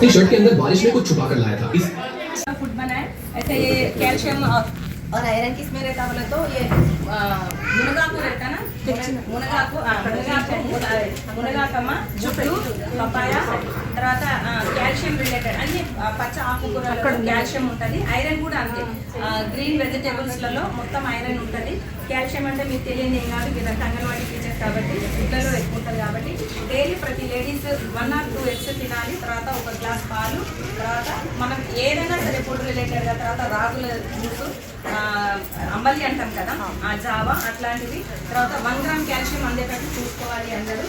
T shirt के अंदर बारिश में कुछ छुपा कर लाया था। इस फ़ूड बनाए। ऐसे ये कैल्शियम और ఐరన్ కిస్ మేరే తవలతో ఏ మునగాకు పెట్టానా? మునగాకు మునగాకు మునగాకమ్మ జుట్టు పపాయ తర్వాత కాల్షియం రిలేటెడ్ అన్ని పచ్చ ఆకుకూరలో కాల్షియం ఉంటుంది. ఐరన్ కూడా అంతే. గ్రీన్ వెజిటేబుల్స్లలో మొత్తం ఐరన్ ఉంటుంది. కాల్షియం అంటే మీకు తెలియని ఏం కాదు మీరు అంగన్వాడీ టీచర్స్ కాబట్టి ఇళ్ళలో ఎక్కువ ఉంటుంది కాబట్టి డైలీ ప్రతి ladies one or two eggs తినాలి తర్వాత ఒక గ్లాస్ పాలు తర్వాత మనం ఏ రిలేటెడ్గా తర్వాత రాగుల జ్యూస్ ఆ, అంబలి అంటాం కదా ఆ. జావా అట్లాంటివి. తర్వాత వన్ గ్రామ్ కాల్షియం అందేటట్టు చూసుకోవాలి అందరూ.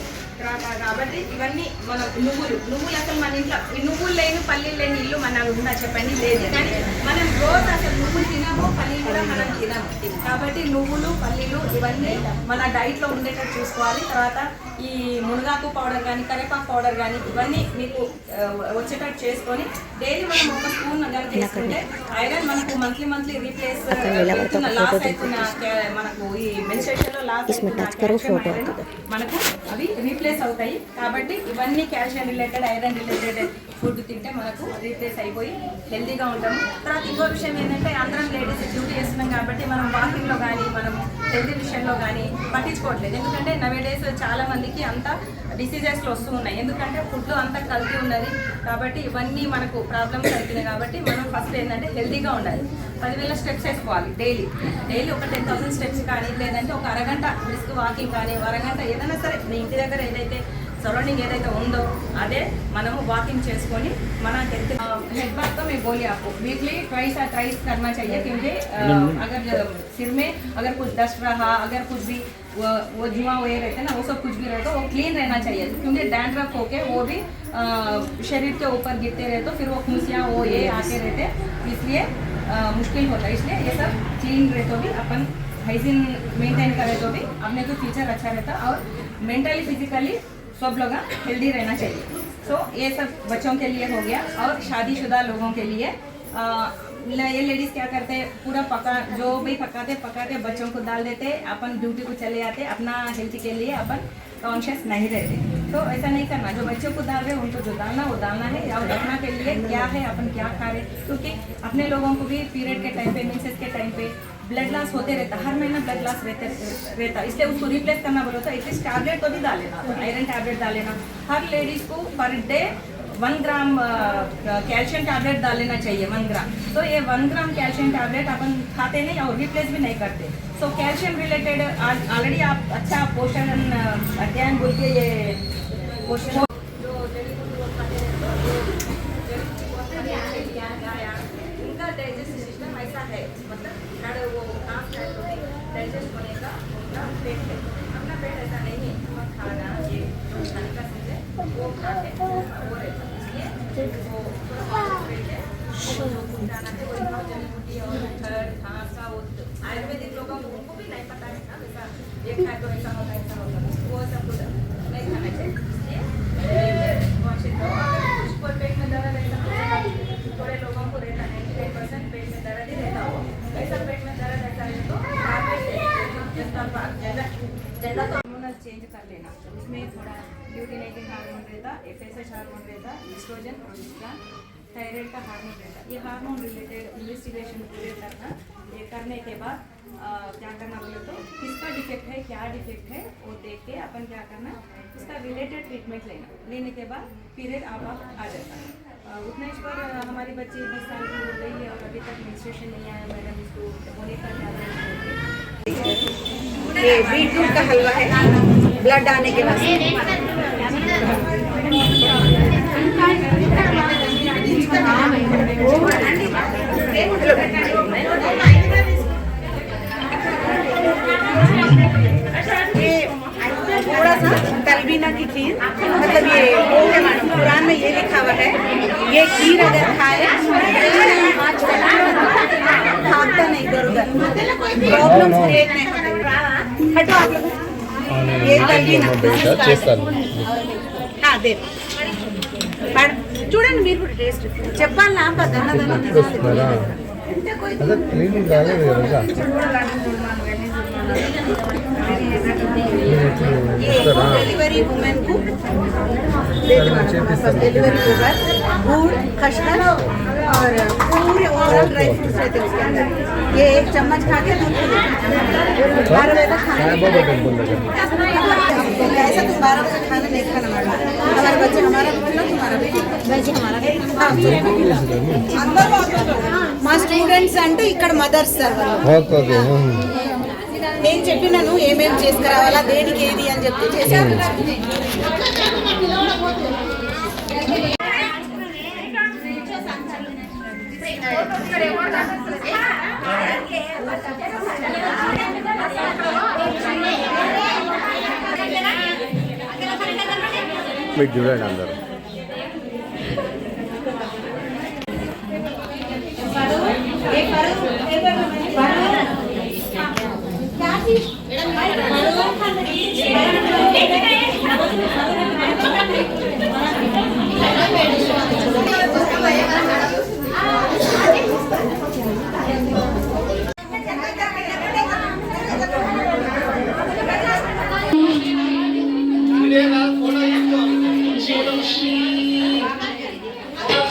కాబట్టి ఇవన్నీ మన నువ్వులు. నువ్వులు అసలు మన ఇంట్లో ఈ నువ్వులు లేని పల్లీలు లేని ఇల్లు మన ఉందా చెప్పండి లేదు. కానీ మనం రోజు అసలు నువ్వులు తినము పల్లీలు కూడా మనం తినము కాబట్టి నువ్వులు పల్లీలు ఇవన్నీ మన డైట్లో ఉండేటట్టు చూసుకోవాలి. తర్వాత ఈ మునగాకు పౌడర్ కానీ కరివేపాకు పౌడర్ కానీ ఇవన్నీ మీకు వచ్చేటట్టు చేసుకొని డైలీ మనం ఒక స్పూన్ కానీ తీసుకుంటే ఐరన్ మనకు మంత్లీ మంత్లీ రీప్లేస్ లాస్ అవుతున్న మనకు ఈ మెన్స్ట్రేషన్లో లాస్ అవుతున్న మనకు అవి రీప్లేస్ అవుతాయి. కాబట్టి ఇవన్నీ calcium related iron related food తింటే మనకు రీప్లేస్ అయిపోయి హెల్తీగా ఉంటాము. తర్వాత ఇంకో విషయం ఏంటంటే అందరం లేడీస్ డ్యూటీ చేస్తున్నాం కాబట్టి మనం వాకింగ్లో కానీ మనము హెల్తీ విషయంలో కానీ పట్టించుకోవట్లేదు. ఎందుకంటే నవే డేస్ చాలా మందికి అంత డిసీజెస్లు వస్తూ ఉన్నాయి. ఎందుకంటే ఫుడ్ అంతా కల్తీ ఉన్నది కాబట్టి ఇవన్నీ మనకు ప్రాబ్లమ్స్ అవుతున్నాయి కాబట్టి మనం ఫస్ట్ ఏంటంటే హెల్తీగా ఉండాలి. పదివేల స్టెప్స్ వేసుకోవాలి డైలీ డైలీ ఒక టెన్ థౌసండ్ స్టెప్స్ కానీ లేదంటే ఒక అరగంట బ్రిస్క్ వాకింగ్ కానీ అరగంట ఏదైనా సరే. మీ ఇంటి దగ్గర ఏదైతే సరౌండింగ్ ఏదైతే ఉందో అదే మనము వాకింగ్ చేసుకొని మన హెల్త్ हेड बात तो मैं बोली आपको वीकली ट्वाइस या ट्राइस करना चाहिए क्योंकि अ, अगर ज- सिर में अगर कुछ डस्ट रहा अगर कुछ भी वो वो धुआं वो ये रहते हैं ना वो सब कुछ भी रहे तो वो क्लीन रहना चाहिए क्योंकि डैंड्रफ होके वो भी अ, शरीर के ऊपर गिरते रहे तो फिर वो खुशियाँ वो ये आते रहते इसलिए अ, मुश्किल होता है इसलिए ये सब क्लीन रहे तो भी अपन हाइजीन मेंटेन करे तो भी अपने को फ्यूचर अच्छा रहता और मेंटली फिजिकली सब लोग हेल्दी रहना चाहिए। सो ये सब बच्चों के लिए हो गया और शादीशुदा लोगों के लिए। आ, ये लेडीज़ क्या करते हैं पूरा पका जो भी पकाते पकाते बच्चों को डाल देते अपन ड्यूटी को चले जाते अपना हेल्थ के लिए अपन कॉन्शियस नहीं रहते। तो ऐसा नहीं करना जो बच्चों को डाल रहे हैं उनको जो डालना वो डालना है और रखना के लिए क्या है अपन क्या खा रहे क्योंकि अपने लोगों को भी पीरियड के टाइम पे मेंसेस के टाइम पे ब्लड लॉस होते रहता, हर महीना ब्लड लॉस रहते, रहता। इसलिए उसको रिप्लेस करना बोलो तो एटलीस्ट टैबलेट तो भी डालेना आयरन टैबलेट डालेना हर लेडीज़ को per day one gram calcium tablet डालेना चाहिए वन ग्राम तो ये वन ग्राम कैल्शियम टैबलेट अपन खाते नहीं और रिप्लेस भी नहीं करते। सो कैल्शियम रिलेटेड ऑलरेडी आप अच्छा पोषण अध्ययन बोल के ये पोषण उनका डाइजेस्टिव सिस्टम ऐसा है। डाइजेस्ट होने का उनका पेट है अपना पेट ऐसा नहीं है हम खाना ये जो खाने का चीज है वो खाते हैं वो रहता है इसलिए वो थोड़ा और पेट है वो जो कुछ जाना है वो इनका जड़ी बूटी और ज़्यादा तो हार्मोनल चेंज कर लेना उसमें थोड़ा ल्यूटिनाइटिंग हार्मोन रहता एफ़ एस एच हार्मोन रहता ईस्ट्रोजन प्रोजेस्ट्रॉन थायराइड का हार्मोन रहता ये हार्मोन रिलेटेड इन्वेस्टिगेशन पूरे करना ये करने के बाद क्या करना बोले तो किसका डिफेक्ट है क्या डिफेक्ट है वो देख के अपन क्या करना उसका रिलेटेड ट्रीटमेंट लेना लेने के बाद पीरियड आप आ जाता है उतना इस पर हमारी बच्ची बीस साल की हो गई है और अभी तक मेंस्ट्रुएशन नहीं आया मैडम इसको होने का क्या ये का हलवा है। ब्लड आने के बाद। थोड़ा सा तलबीना की खीर। मतलब ये कुरान में ये लिखा हुआ है। ये खीर अगर खाए చూడండి మీరు కూడా టేస్ట్. చెప్పాలా పద్దన్నదన్న అదే క్లీనింగ్ కాలేదు కదా डिलीवरी वुमेन को डिलीवरी होगा गुड़ खसखस और पूरे ओवरऑल ड्राई फ्रूट्स रहते हैं उसके अंदर ये एक चम्मच खा के दूध पी लो। बारह बजे तक खाना సాయిబాబా టెంపుల్ దగ్గర ऐसा तुम बारह बजे खाना नहीं खाना मैडम हमारे बच्चे हमारा भी खिलाओ, तुम्हारा भी बच्चे हमारा మా స్టూడెంట్స్ అంటే ఇక్కడ మదర్స్ సార్ వాళ్ళు ఓకే ఓకే నేను చెప్పినాను ఏమేమి చేసుకురావాలా దేనికి ఏది అని చెప్తే చేశారు. మీకు చూడండి అందరు.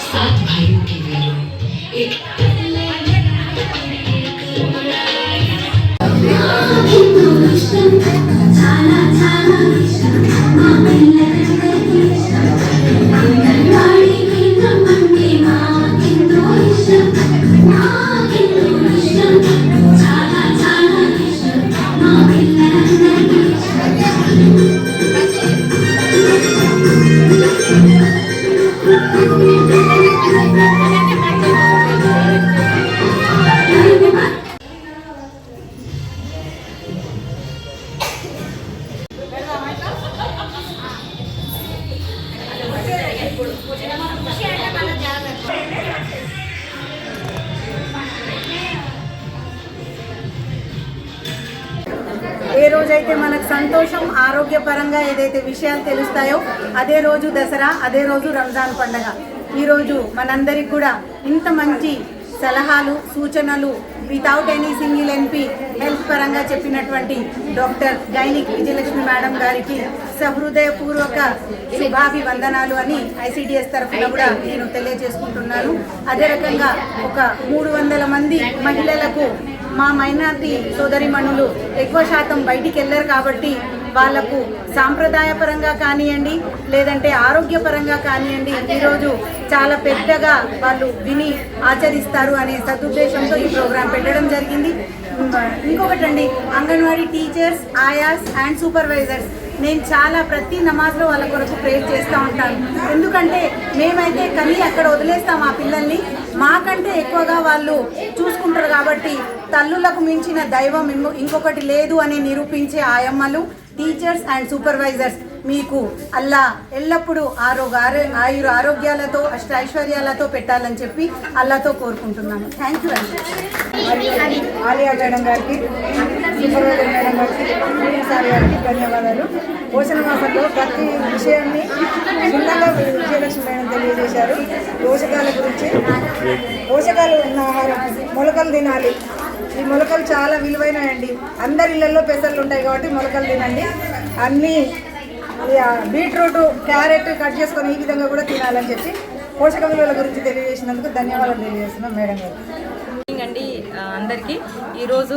सात भाइयों की वीरों एक ఏ రోజైతే మనకు సంతోషం ఆరోగ్యపరంగా ఏదైతే విషయాలు తెలుస్తాయో అదే రోజు దసరా అదే రోజు రంజాన్ పండగ. ఈరోజు మనందరికి కూడా ఇంత మంచి సలహాలు సూచనలు వితౌట్ ఎనీ సింగిల్ ఎన్పి హెల్త్ పరంగా చెప్పినటువంటి డాక్టర్ గైనిక్ విజయలక్ష్మి మేడం గారికి సహృదయపూర్వక శుభాభివందనాలు అని ఐసిడిఎస్ తరఫున కూడా నేను తెలియజేసుకుంటున్నాను. అదే రకంగా ఒక మూడు వందల మంది మహిళలకు మా మైనార్టీ సోదరిమణులు ఎక్కువ శాతం బయటికి వెళ్ళరు కాబట్టి వాళ్ళకు సాంప్రదాయపరంగా కానివ్వండి లేదంటే ఆరోగ్యపరంగా కానివ్వండి ఈరోజు చాలా పెద్దగా వాళ్ళు విని ఆచరిస్తారు అనే సదుద్దేశంతో ఈ ప్రోగ్రాం పెట్టడం జరిగింది. ఇంకొకటండి anganwadi teachers ayahs and supervisors. నేను చాలా ప్రతి నమాజ్లో వాళ్ళ కొరకు ప్రేర్ చేస్తూ ఉంటాను. ఎందుకంటే మేమైతే కనీ అక్కడ వదిలేస్తాం ఆ పిల్లల్ని. మాకంటే ఎక్కువగా వాళ్ళు చూసుకుంటారు కాబట్టి తల్లులకు మించిన దైవం ఇంకొకటి లేదు అని నిరూపించే ఆయమ్మలు టీచర్స్ అండ్ సూపర్వైజర్స్. మీకు అల్లా ఎల్లప్పుడూ ఆరోగ్య ఆరో- ఆయుర ఆరోగ్యాలతో అష్ట ఐశ్వర్యాలతో పెట్టాలని చెప్పి అల్లాతో కోరుకుంటున్నాను. థ్యాంక్ యూ అండి ఆలియా మేడం గారికి మేడం గారికి సార్ గారికి ధన్యవాదాలు. పోషణ మాసంలో ప్రతి విషయాన్ని క్షుణ్ణంగా విజయలక్ష్మి మేడం తెలియజేశారు. పోషకాల గురించి పోషకాలు ఉన్న ఆహారం మొలకలు తినాలి. ఈ మొలకలు చాలా విలువైనవండి. అందరి ఇళ్ళలో పెసర్లు ఉంటాయి కాబట్టి మొలకలు తినండి. అన్నీ బీట్రూట్ క్యారెట్ కట్ చేసుకొని ఈ విధంగా కూడా తినాలని చెప్పి పోషక విలువల గురించి తెలియజేసినందుకు ధన్యవాదాలు తెలియజేస్తున్నాం మేడం గారు. అండి అందరికీ. ఈరోజు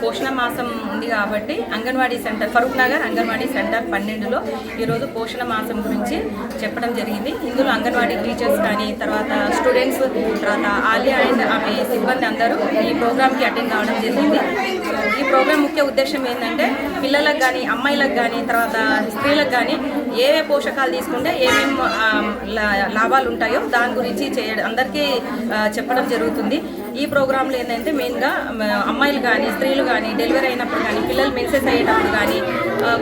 పోషణ మాసం ఉంది కాబట్టి అంగన్వాడీ సెంటర్ ఫరూక్ నగర్ అంగన్వాడీ సెంటర్ పన్నెండులో ఈరోజు పోషణ మాసం గురించి చెప్పడం జరిగింది. ఇందులో అంగన్వాడీ టీచర్స్ కానీ తర్వాత స్టూడెంట్స్ తర్వాత ఆలియా అండ్ ఆమె సిబ్బంది అందరూ ఈ ప్రోగ్రామ్కి అటెండ్ కావడం జరిగింది. ఈ ప్రోగ్రామ్ ముఖ్య ఉద్దేశం ఏంటంటే పిల్లలకు కానీ అమ్మాయిలకు కానీ తర్వాత స్త్రీలకు కానీ ఏ ఏ పోషకాలు తీసుకుంటే ఏమేమి లాభాలు ఉంటాయో దాని గురించి చేయడం అందరికీ చెప్పడం జరుగుతుంది. ఈ ప్రోగ్రాంలో ఏంటంటే మెయిన్గా అమ్మాయిలు కానీ స్త్రీలు కానీ డెలివరీ అయినప్పుడు కానీ పిల్లలు మెన్సెస్ అయ్యేటప్పుడు కానీ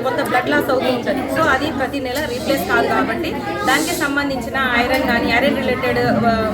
కొంత బ్లడ్ లాస్ అవుతూ ఉంటుంది. సో అది ప్రతి నెల రీప్లేస్ కాదు కాబట్టి దానికి సంబంధించిన ఐరన్ కానీ ఐరన్ రిలేటెడ్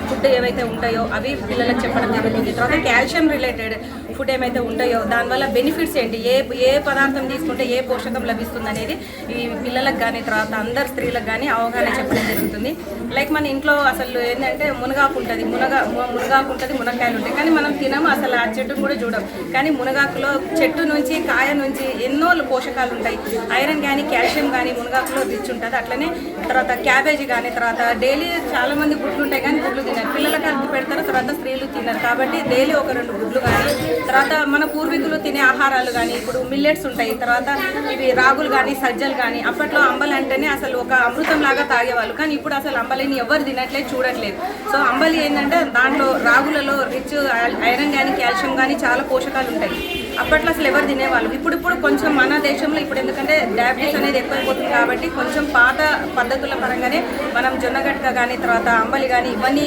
ఫుడ్ ఏవైతే ఉంటాయో అవి పిల్లలకు చెప్పడం జరుగుతుంది. తర్వాత కాల్షియం రిలేటెడ్ ఫుడ్ ఏమైతే ఉంటాయో దానివల్ల బెనిఫిట్స్ ఏంటి? ఏ ఏ పదార్థం తీసుకుంటే ఏ పోషకం లభిస్తుంది అనేది ఈ పిల్లలకు కానీ తర్వాత అందరు స్త్రీలకు కానీ అవగాహన చెప్పడం జరుగుతుంది. లైక్ మన ఇంట్లో అసలు ఏంటంటే మునగాకు ఉంటుంది. మునగా మునగాకు ఉంటుంది మునక్కాయలు ఉంటాయి. కానీ మనం తినము అసలు ఆ చెట్టు కూడా చూడం. కానీ మునగాకులో చెట్టు నుంచి కాయ నుంచి ఎన్నో పోషకాలు ఉంటాయి. ఐరన్ కానీ కాల్షియం కానీ మునగాకులో రిచ్ ఉంటుంది. అట్లనే తర్వాత క్యాబేజీ కానీ తర్వాత డైలీ చాలా మంది గుడ్లు ఉంటాయి. కానీ గుడ్లు తినరు పిల్లలకు కలిపి పెడతారు తర్వాత స్త్రీలు తినరు. కాబట్టి డైలీ ఒక రెండు గుడ్లు కానీ తర్వాత మన పూర్వీకులు తినే ఆహారాలు కానీ ఇప్పుడు మిల్లెట్స్ ఉంటాయి. తర్వాత ఇవి రాగులు కానీ సజ్జలు కానీ అప్పట్లో అంబలి అంటేనే అసలు ఒక అమృతం లాగా తాగేవాళ్ళు. కానీ ఇప్పుడు అసలు అంబలిని ఎవరు తినట్లేదు చూడట్లేదు. సో అంబలి ఏంటంటే దాంట్లో రాగులలో రిచ్ ఐరన్ కానీ కాల్షియం కానీ చాలా పోషకాలు ఉంటాయి. అప్పట్లో అసలు ఎవరు తినేవాళ్ళు? ఇప్పుడు ఇప్పుడు కొంచెం మన దేశంలో ఇప్పుడు ఎందుకంటే డయాబెటీస్ అనేది ఎక్కువైపోతుంది కాబట్టి కొంచెం పాత పద్ధతుల పరంగానే మనం జొన్నగట్క కానీ తర్వాత అంబలి కానీ ఇవన్నీ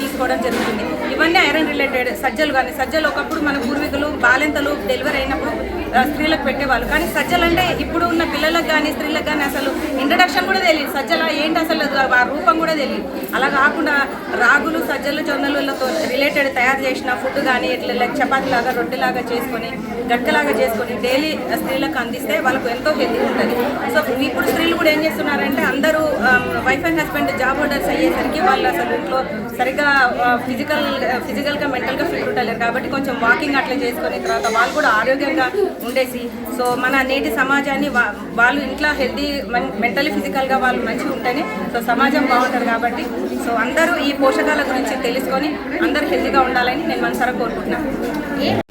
తీసుకోవడం జరుగుతుంది. ఇవన్నీ ఐరన్ రిలేటెడ్ సజ్జలు కానీ సజ్జలు ఒకప్పుడు మన పూర్వీకులు బాలెంతలు డెలివరీ అయినప్పుడు స్త్రీలకు పెట్టేవాళ్ళు. కానీ సజ్జలు అంటే ఇప్పుడు ఉన్న పిల్లలకు కానీ స్త్రీలకు కానీ అసలు ఇంట్రడక్షన్ కూడా తెలియదు. సజ్జల ఏంటి అసలు ఆ రూపం కూడా తెలియదు. అలా కాకుండా రాగులు సజ్జలు జొన్నలతో రిలేటెడ్ తయారు చేసిన ఫుడ్ కానీ ఇట్లా లైక్ చపాతీ లాగా రొట్టెలాగా చేసుకొని గట్టలాగా చేసుకొని డైలీ స్త్రీలకు అందిస్తే వాళ్ళకు ఎంతో హెల్తీ ఉంటుంది. సో ఇప్పుడు స్త్రీలు కూడా ఏం చేస్తున్నారంటే అందరూ wife and husband job holders అయ్యేసరికి వాళ్ళు అసలు ఇంట్లో సరిగ్గా ఫిజికల్ ఫిజికల్గా మెంటల్గా ఫిట్ ఉండలేరు కాబట్టి కొంచెం వాకింగ్ అట్లా చేసుకొని తర్వాత వాళ్ళు కూడా ఆరోగ్యంగా ఉండేసి. సో మన నేటి సమాజాన్ని వా- వాళ్ళు ఇంట్లో హెల్తీ మెంటలీ ఫిజికల్గా వాళ్ళు మంచిగా ఉంటేనే సో సమాజం బాగుంటుంది కాబట్టి సో అందరూ ఈ పోషకాల గురించి తెలుసుకొని అందరూ హెల్తీగా ఉండాలని నేను మనసారా కోరుకుంటున్నాను.